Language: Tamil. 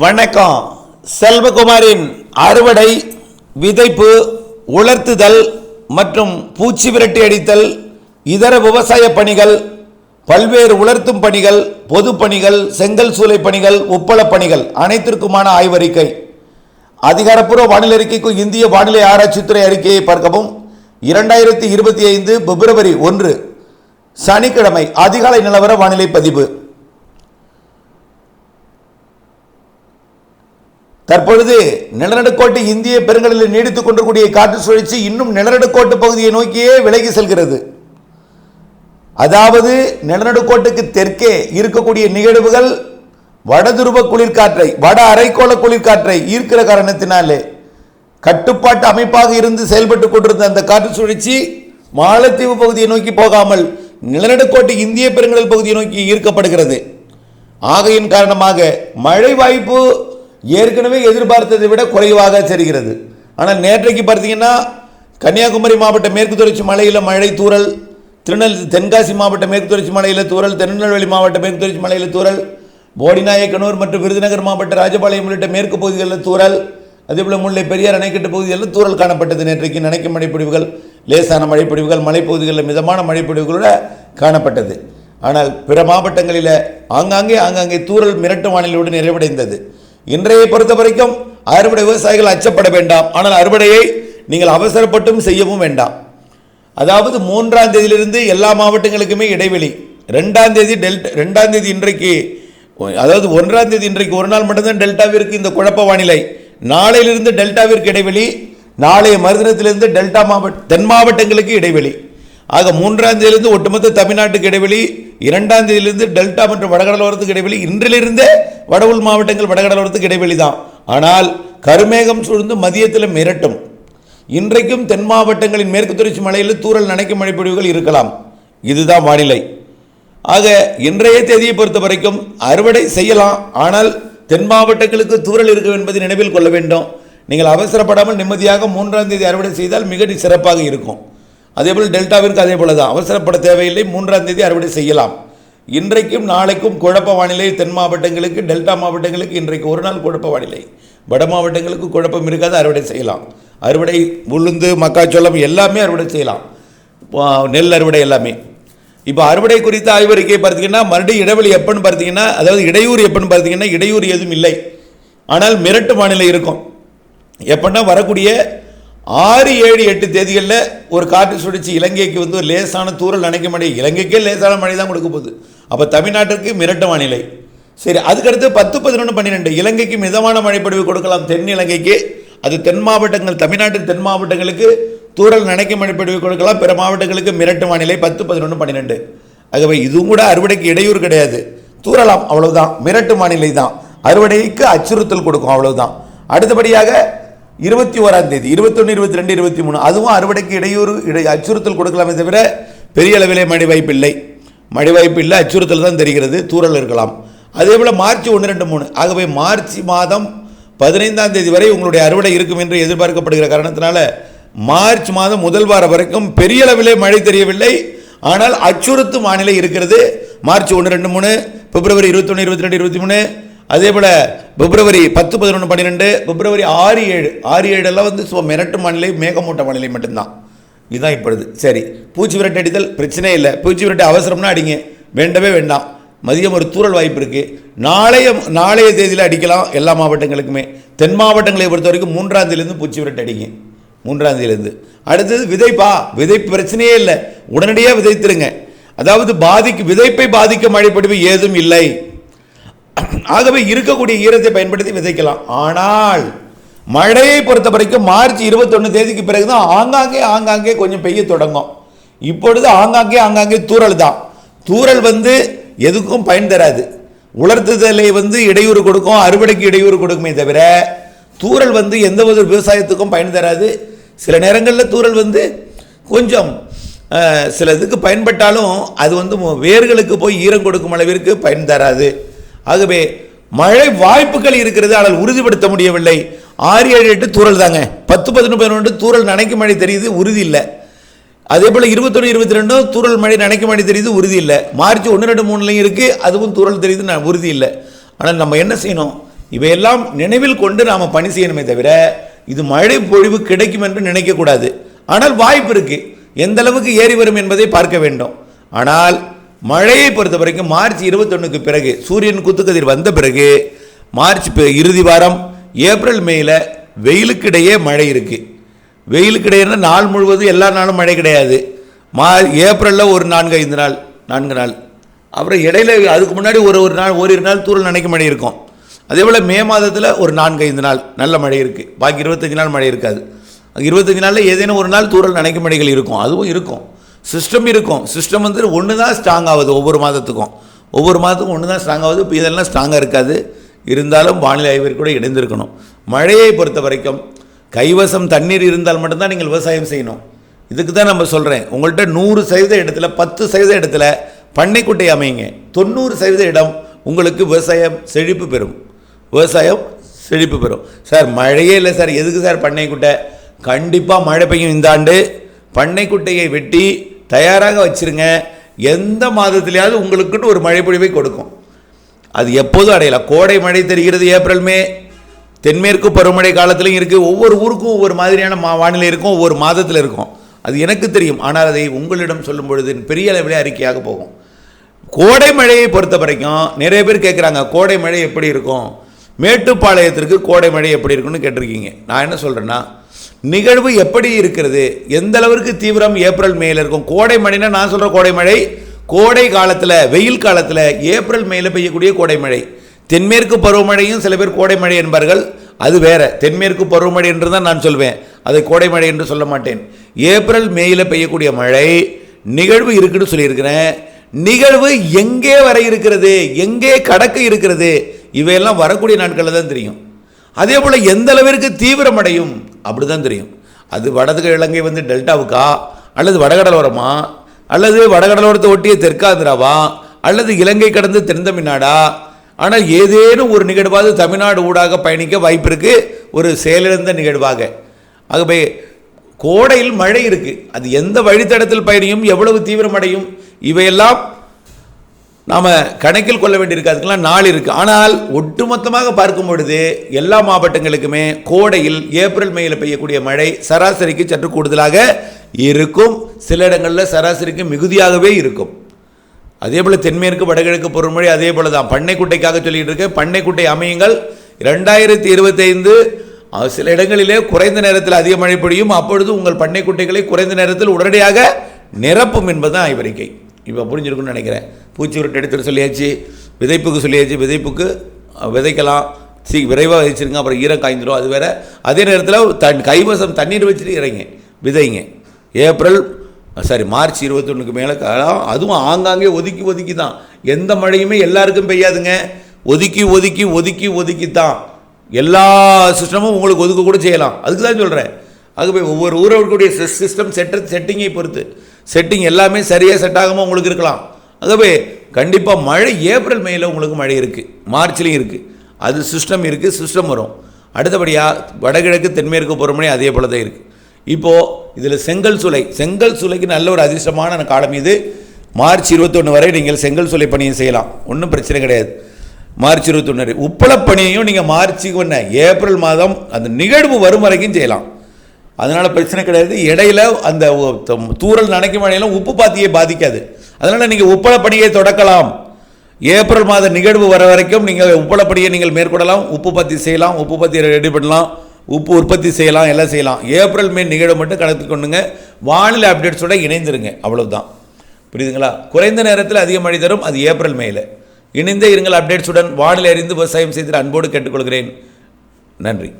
வணக்கம். செல்வகுமாரின் அறுவடை விதைப்பு உலர்த்துதல் மற்றும் பூச்சி விரட்டி அடித்தல் இதர விவசாய பணிகள் பல்வேறு உலர்த்தும் பணிகள் பொது பணிகள் செங்கல் சூளை பணிகள் உப்பளப் பணிகள் அனைத்திற்குமான ஆய்வறிக்கை. அதிகாரப்பூர்வ வானிலை அறிக்கைக்கும் இந்திய வானிலை ஆராய்ச்சித்துறை அறிக்கையை பார்க்கவும். இரண்டாயிரத்தி இருபத்தி ஐந்து பிப்ரவரி ஒன்று சனிக்கிழமை அதிகாலை நிலவர வானிலை பதிவு. தற்பொழுது நிலநடுக்கோட்டு இந்திய பெருங்கடலில் நீடித்துக் கொண்டிருக்கூடிய காற்று சுழற்சி இன்னும் நிலநடுக்கோட்டு பகுதியை நோக்கியே விலகி செல்கிறது. அதாவது நிலநடுக்கோட்டுக்கு தெற்கே இருக்கக்கூடிய நிகழ்வுகள் வடதுருவ குளிர்காற்றை வட அரைக்கோள குளிர்காற்றை ஈர்க்கிற காரணத்தினாலே கட்டுப்பாட்டு அமைப்பாக இருந்து செயல்பட்டு கொண்டிருந்த அந்த காற்று சுழற்சி மாலத்தீவு பகுதியை நோக்கி போகாமல் நிலநடுக்கோட்டு இந்திய பெருங்கடல் பகுதியை நோக்கி ஈர்க்கப்படுகிறது. ஆகையின் காரணமாக மழை வாய்ப்பு ஏற்கனவே எதிர்பார்த்ததை விட குறைவாக தெரிகிறது. ஆனால் நேற்றைக்கு பார்த்தீங்கன்னா கன்னியாகுமரி மாவட்ட மேற்கு தொடர்ச்சி மலையில் மழை தூரல் திருநெல் தென்காசி மாவட்ட மேற்கு தொடர்ச்சி மலையில் தூரல் திருநெல்வேலி மாவட்ட மேற்கு தொடர்ச்சி மலையில் தூரல் போடிநாயக்கனூர் மற்றும் விருதுநகர் மாவட்ட ராஜபாளையம் உள்ளிட்ட மேற்கு பகுதிகளில் தூரல் அதேபோல் முல்லை பெரியார் அணைக்கட்டு பகுதிகளில் தூரல் காணப்பட்டது நேற்றைக்கு. நினைக்கும் மழைப்பொழிவுகள் லேசான மழைப்பொழிவுகள் மலைப்பகுதிகளில் மிதமான மழைப்பொழிவுகளோட காணப்பட்டது. ஆனால் பிற மாவட்டங்களில் ஆங்காங்கே ஆங்காங்கே தூரல் மிரட்டு வானிலையோடு நிறைவடைந்தது. இன்றைய பொறுத்த வரைக்கும் அறுவடை விவசாயிகள் அச்சப்பட வேண்டாம். ஆனால் அறுவடையை நீங்கள் அவசரப்பட்டும் செய்யவும் வேண்டாம். அதாவது மூன்றாம் தேதியிலிருந்து எல்லா மாவட்டங்களுக்குமே இடைவெளி. ரெண்டாம் தேதி டெல்டா ரெண்டாம் தேதி இன்றைக்கு அதாவது ஒன்றாம் தேதி இன்றைக்கு ஒரு நாள் மட்டும்தான் டெல்டாவிற்கு இந்த குழப்ப வானிலை. நாளையிலிருந்து டெல்டாவிற்கு இடைவெளி நாளைய மறுதினத்திலிருந்து டெல்டா மாவட்ட தென் மாவட்டங்களுக்கு இடைவெளி. ஆக மூன்றாம் தேதியிலிருந்து ஒட்டுமொத்த தமிழ்நாட்டுக்கு இடைவெளி இரண்டாம் தேதியிலிருந்து டெல்டா மற்றும் வடகடலோரத்துக்கு இடைவெளி இன்றிலிருந்தே வட உள் மாவட்டங்கள் வடகடலோரத்துக்கு இடைவெளி தான். ஆனால் கருமேகம் சூழ்ந்து மதியத்தில் மிரட்டும். இன்றைக்கும் தென் மாவட்டங்களின் மேற்கு தொடர்ச்சி மலையில் தூரல் நனைக்கும் மழைப்பொழிவுகள் இருக்கலாம். இதுதான் வானிலை. ஆக இன்றைய தேதியை பொறுத்த வரைக்கும் அறுவடை செய்யலாம். ஆனால் தென் மாவட்டங்களுக்கு தூறல் இருக்கும் என்பதை நினைவில் கொள்ள வேண்டும். நீங்கள் அவசரப்படாமல் நிம்மதியாக மூன்றாம் தேதி அறுவடை செய்தால் மிக சிறப்பாக இருக்கும். அதேபோல் டெல்டாவிற்கு அதே போல தான் அவசரப்பட தேவையில்லை. மூன்றாம் தேதி அறுவடை செய்யலாம். இன்றைக்கும் நாளைக்கும் குழப்ப வானிலை தென் மாவட்டங்களுக்கு டெல்டா மாவட்டங்களுக்கு இன்றைக்கு ஒரு நாள் குழப்ப வானிலை. வட மாவட்டங்களுக்கு குழப்பம் இருக்காது. அறுவடை செய்யலாம். அறுவடை உளுந்து மக்காச்சோளம் எல்லாமே அறுவடை செய்யலாம். நெல் அறுவடை எல்லாமே. இப்போ அறுவடை குறித்த ஆய்வறிக்கை பார்த்தீங்கன்னா மறுபடியும் இடைவெளி எப்போன்னு பார்த்தீங்கன்னா அதாவது இடையூறு எப்போன்னு பார்த்தீங்கன்னா இடையூறு எதுவும் இல்லை. ஆனால் மிரட்டு வானிலை இருக்கும். எப்படின்னா வரக்கூடிய ஆறு ஏழு எட்டு தேதிகளில் ஒரு காற்று சுழற்சி இலங்கைக்கு வந்து ஒரு லேசான தூரல் நினைக்க மழை இலங்கைக்கே லேசான மழை தான் கொடுக்க போகுது. அப்போ தமிழ்நாட்டிற்கு மிரட்டு வானிலை. சரி அதுக்கடுத்து பத்து பதினொன்று பன்னிரெண்டு இலங்கைக்கு மிதமான மழைப்பொழிவு கொடுக்கலாம் தென் இலங்கைக்கு. அது தென் மாவட்டங்கள் தமிழ்நாட்டின் தென் மாவட்டங்களுக்கு தூரல் நினைக்க மழைப்பொழிவு கொடுக்கலாம். பிற மாவட்டங்களுக்கு மிரட்டு வானிலை பத்து பதினொன்று பன்னிரெண்டு. ஆகவே இதுவும் கூட அறுவடைக்கு இடையூறு கிடையாது. தூறலாம் அவ்வளவுதான். மிரட்டு வானிலை தான் அறுவடைக்கு அச்சுறுத்தல் கொடுக்கும் அவ்வளவுதான். அடுத்தபடியாக இருபத்தி ஓராம் தேதி இருபத்தொன்று இருபத்தி ரெண்டு இருபத்தி மூணு அதுவும் அறுவடைக்கு இடையூறு இடை அச்சுறுத்தல் கொடுக்கலாமே தவிர பெரிய அளவிலே மழை வாய்ப்பு இல்லை மழை வாய்ப்பு இல்லை அச்சுறுத்தல் தான் தெரிகிறது தூறல் இருக்கலாம். அதே போல் மார்ச் ஒன்று ரெண்டு மூணு. ஆகவே மார்ச் மாதம் பதினைந்தாம் தேதி வரை உங்களுடைய அறுவடை இருக்கும் என்று எதிர்பார்க்கப்படுகிற காரணத்தினால மார்ச் மாதம் முதல் வாரம் வரைக்கும் பெரிய அளவிலே மழை தெரியவில்லை. ஆனால் அச்சுறுத்தும் வானிலை இருக்கிறது. மார்ச் ஒன்று ரெண்டு மூணு. பிப்ரவரி இருபத்தொன்று இருபத்தி ரெண்டு இருபத்தி மூணு அதே போல் பிப்ரவரி பத்து பதினொன்று பன்னிரெண்டு பிப்ரவரி ஆறு ஏழு. ஆறு ஏழெல்லாம் வந்து சும்மா மிரட்டு வானிலை மேகமூட்ட வானிலை மட்டும்தான். இதுதான் இப்பொழுது. சரி. பூச்சி விரட்டு அடித்தல் பிரச்சனையே இல்லை. பூச்சி விரட்டு அவசரம்னா அடிங்க. வேண்டவே வேண்டாம். மதியம் ஒரு தூறல் வாய்ப்பு இருக்குது நாளைய நாளைய தேதியில் அடிக்கலாம் எல்லா மாவட்டங்களுக்குமே. தென் மாவட்டங்களை பொறுத்த வரைக்கும் மூன்றாம் தேதியிலேருந்து பூச்சி விரட்டு அடிங்க. மூன்றாம் தேதியிலேருந்து. அடுத்தது விதைப்பா. விதைப்பு பிரச்சனையே இல்லை. உடனடியாக விதைத்துருங்க. அதாவது பாதிக்கு விதைப்பை பாதிக்க மழைப்படிவு ஏதும் இல்லை. ஆகவே இருக்கக்கூடிய ஈரத்தை பயன்படுத்தி விதைக்கலாம். ஆனால் மழையை பொறுத்த வரைக்கும் மார்ச் இருபத்தொன்று தேதிக்கு பிறகு தான் ஆங்காங்கே ஆங்காங்கே கொஞ்சம் பெய்ய தொடங்கும். இப்பொழுது ஆங்காங்கே ஆங்காங்கே தூரல் தான். தூறல் வந்து எதுக்கும் பயன் தராது. உலர்த்துதலை வந்து இடையூறு கொடுக்கும் அறுவடைக்கு இடையூறு கொடுக்குமே தவிர தூறல் வந்து எந்த ஒரு விவசாயத்துக்கும் பயன் தராது. சில நேரங்களில் தூறல் வந்து கொஞ்சம் சில இதுக்கு பயன்பட்டாலும் அது வந்து வேர்களுக்கு போய் ஈரம் கொடுக்கும் அளவிற்கு பயன் தராது. ஆகவே மழை வாய்ப்புகள் இருக்கிறது ஆனால் உறுதிப்படுத்த முடியவில்லை. ஆறு ஏழு எட்டு தூரல் தாங்க. பத்து பதினொன்று பதினொன்று தூரல் நினைக்கும் மழை தெரியுது உறுதி இல்லை. அதே போல் இருபத்தொன்று இருபத்தி ரெண்டும் தூரல் மழை நினைக்கும் மழை தெரியுது உறுதி இல்லை. மார்ச் ஒன்று ரெண்டு மூணுலையும் இருக்குது அதுவும் தூரல் தெரியுது நான் உறுதி இல்லை. ஆனால் நம்ம என்ன செய்யணும்? இவையெல்லாம் நினைவில் கொண்டு நாம் பணி செய்யணுமே தவிர இது மழை பொழிவு கிடைக்கும் என்று நினைக்கக்கூடாது ஆனால் வாய்ப்பு இருக்குது எந்த அளவுக்கு ஏறி வரும் என்பதை பார்க்க வேண்டும். ஆனால் மழையை பொறுத்த வரைக்கும் மார்ச் இருபத்தொன்னுக்கு பிறகு சூரியன் குத்துக்கதிர் வந்த பிறகு மார்ச் இறுதி வாரம் ஏப்ரல் மேயில் வெயிலுக்கிடையே மழை இருக்குது வெயிலுக்கிடையேனா நாள் முழுவதும் எல்லா நாளும் மழை கிடையாது. மா ஏப்ரலில் ஒரு நான்கு ஐந்து நாள் நான்கு நாள். அப்புறம் இடையில அதுக்கு முன்னாடி ஒரு ஒரு நாள் ஓரிரு நாள் தூரல் நினைக்க மழை இருக்கும். அதே போல் மே மாதத்தில் ஒரு நான்கு ஐந்து நாள் நல்ல மழை இருக்குது பாக்கி இருபத்தஞ்சி நாள் மழை இருக்காது. இருபத்தஞ்சி நாளில் ஏதேனும் ஒரு நாள் தூரல் நினைக்க மழைகள் இருக்கும். அதுவும் இருக்கும். சிஸ்டம் இருக்கும். சிஸ்டம் வந்து ஒன்று தான் ஸ்ட்ராங் ஆகுது ஒவ்வொரு மாதத்துக்கும். ஒவ்வொரு மாதத்துக்கும் ஒன்று தான் ஸ்ட்ராங் ஆகுது. இப்போ இதெல்லாம் ஸ்ட்ராங்காக இருக்காது. இருந்தாலும் வானிலை ஆய்வு கூட இணைந்திருக்கணும். மழையை பொறுத்த வரைக்கும் கைவசம் தண்ணீர் இருந்தால் மட்டும்தான் நீங்கள் விவசாயம் செய்யணும். இதுக்கு தான் நம்ம சொல்கிறேன் உங்கள்கிட்ட நூறு சதவீத இடத்துல பத்து சதவீத இடத்துல பண்ணைக்குட்டை அமையுங்க. தொண்ணூறு சதவீத இடம் உங்களுக்கு விவசாயம் செழிப்பு பெறும். விவசாயம் செழிப்பு பெறும். சார் மழையே இல்லை சார். எதுக்கு சார் பண்ணைக்குட்டை? கண்டிப்பாக மழை பெய்யும் இந்த ஆண்டு. பண்ணைக்குட்டையை வெட்டி தயாராக வச்சுருங்க. எந்த மாதத்துலையாவது உங்களுக்குன்னு ஒரு மழைப்பொழிவை கொடுக்கும். அது எப்போதும் அடையலாம் கோடை மழை தெரிகிறது ஏப்ரல் மே. தென்மேற்கு பருவமழை காலத்திலையும் இருக்குது ஒவ்வொரு ஊருக்கும் ஒவ்வொரு மாதிரியான மா வானிலை இருக்கும். ஒவ்வொரு மாதத்தில் இருக்கும். அது எனக்கு தெரியும். ஆனால் அதை உங்களிடம் சொல்லும் பொழுது பெரிய அளவில் அறிக்கையாக போகும். கோடை மழையை பொறுத்த வரைக்கும் நிறைய பேர் கேட்குறாங்க கோடை மழை எப்படி இருக்கும்? மேட்டுப்பாளையத்திற்கு கோடை மழை எப்படி இருக்கும்னு கேட்டிருக்கீங்க. நான் என்ன சொல்கிறேன்னா நிகழ்வு எப்படி இருக்கிறது? எந்த அளவிற்கு தீவிரம் ஏப்ரல் மேல இருக்கும்? கோடை மழைனா நான் சொல்கிற கோடை மழை கோடை காலத்தில் வெயில் காலத்தில் ஏப்ரல் மேல பெய்யக்கூடிய கோடை மழை. தென்மேற்கு பருவமழையும் சில பேர் கோடை மழை என்பார்கள். அது வேற. தென்மேற்கு பருவமழை என்று தான் நான் சொல்வேன். அதை கோடை மழை என்று சொல்ல மாட்டேன். ஏப்ரல் மேயில் பெய்யக்கூடிய மழை நிகழ்வு இருக்குன்னு சொல்லியிருக்கிறேன். நிகழ்வு எங்கே வர இருக்கிறது? எங்கே கடக்க இருக்கிறது? இவையெல்லாம் வரக்கூடிய நாட்களில் தான் தெரியும். அதே போல் எந்த அளவிற்கு தீவிரமடையும்? அப்படி தான் தெரியும். அது வடதுக்கு இலங்கை வந்து டெல்டாவுக்கா? அல்லது வடகடலோரமா? அல்லது வடகடலோரத்தை ஒட்டிய தெற்காந்திராவா அல்லது இலங்கை கடந்து தென்தமிழ்நாடா ஆனால் ஏதேனும் ஒரு நிகழ்வாவது தமிழ்நாடு ஊடாக பயணிக்க வாய்ப்பு இருக்குது ஒரு செயலிழந்த நிகழ்வாக. ஆகவே கோடையில் மழை இருக்குது அது எந்த வழித்தடத்தில் பயணியும் எவ்வளவு தீவிரமடையும் இவையெல்லாம் நாம் கணக்கில் கொள்ள வேண்டியிருக்கு அதுக்கெல்லாம் நாள் இருக்குது ஆனால் ஒட்டுமொத்தமாக பார்க்கும் பொழுது எல்லா மாவட்டங்களுக்குமே கோடையில் ஏப்ரல் மேயில் பெய்யக்கூடிய மழை சராசரிக்கு சற்று கூடுதலாக இருக்கும். சில இடங்களில் சராசரிக்கு மிகுதியாகவே இருக்கும். அதே போல் தென்மேற்கு வடகிழக்கு பொருள்மொழி அதே போல் தான் பண்ணைக்குட்டைக்காக சொல்லிகிட்டு இருக்கேன். பண்ணைக்குட்டை அமையுங்கள். ரெண்டாயிரத்தி இருபத்தைந்து சில இடங்களிலே குறைந்த நேரத்தில் அதிக மழை பொழியும். அப்பொழுது உங்கள் பண்ணைக்குட்டைகளை குறைந்த நேரத்தில் உடனடியாக நிரப்பும் என்பதுதான் இவரிக்கை இப்போ புரிஞ்சிருக்குன்னு நினைக்கிறேன். பூச்சி உருட்டு எடுத்துட்டு சொல்லியாச்சு விதைப்புக்கு சொல்லியாச்சு விதைப்புக்கு விதைக்கலாம். சீ விரைவாக வச்சிருங்க அப்புறம் ஈரம் காய்ந்துடும் அது வேறு அதே நேரத்தில் தன் கைவசம் தண்ணீர் வச்சுட்டு இறங்க விதைங்க. ஏப்ரல் சாரி மார்ச் இருபத்தொன்றுக்கு மேலே காலம் அதுவும் ஆங்காங்கே ஒதுக்கி ஒதுக்கி தான். எந்த மழையுமே எல்லாருக்கும் பெய்யாதுங்க. ஒதுக்கி ஒதுக்கி ஒதுக்கி ஒதுக்கி தான். எல்லா சிஸ்டமும் உங்களுக்கு ஒதுக்க கூட செய்யலாம். அதுக்கு தான் சொல்கிறேன் ஆகவே ஒவ்வொரு ஊரவர்களுடைய சிஸ்டம் செட்ட செட்டிங்கை பொறுத்து. செட்டிங் எல்லாமே சரியாக செட் ஆகாமல் உங்களுக்கு இருக்கலாம். ஆகவே கண்டிப்பாக மழை ஏப்ரல் மேல உங்களுக்கு மழை இருக்குது மார்ச்லேயும் இருக்குது அது சிஸ்டம் இருக்குது சிஸ்டம் வரும். அடுத்தபடியாக வடகிழக்கு தென்மேற்கு பருவமழை அதே போல தான் இருக்குது இப்போது இதில் செங்கல் சுலை. செங்கல் சுலைக்கு நல்ல ஒரு அதிர்ஷ்டமான காலம் இது. மார்ச் இருபத்தொன்று வரை நீங்கள் செங்கல் சுலை பணியை செய்யலாம். ஒன்றும் பிரச்சனை கிடையாது. மார்ச் இருபத்தொன்று உப்பளப்பணியையும் நீங்கள் மார்ச்சுக்கு ஒன்று ஏப்ரல் மாதம் அந்த நிகழ்வு வரும் வரைக்கும் செய்யலாம். அதனால் பிரச்சனை கிடையாது. இடையில அந்த தூரல் நினைக்கும் தூறல் நனைக்கும் மழையெல்லாம் உப்பு பாத்தியை பாதிக்காது. அதனால் நீங்கள் உப்பளப்பணியை தொடக்கலாம். ஏப்ரல் மாத நிகழ்வு வர வரைக்கும் நீங்கள் உப்பளப்பணியை நீங்கள் மேற்கொள்ளலாம். உப்பு பத்தி செய்யலாம். உப்பு பத்தி ரெடி பண்ணலாம் உப்பு உற்பத்தி செய்யலாம். எல்லாம் செய்யலாம். ஏப்ரல் மே நிகழ்வு மட்டும் கணக்கு கொண்டுங்க. வானிலை அப்டேட்ஸோட இணைந்துருங்க. அவ்வளோதான் புரியுதுங்களா? குறைந்த நேரத்தில் அதிக மழை தரும். அது ஏப்ரல் மேயில் இணைந்தே இருங்கள் அப்டேட்ஸுடன் வானிலை அறிந்து விவசாயம் செய்து அன்போடு கேட்டுக்கொள்கிறேன். நன்றி.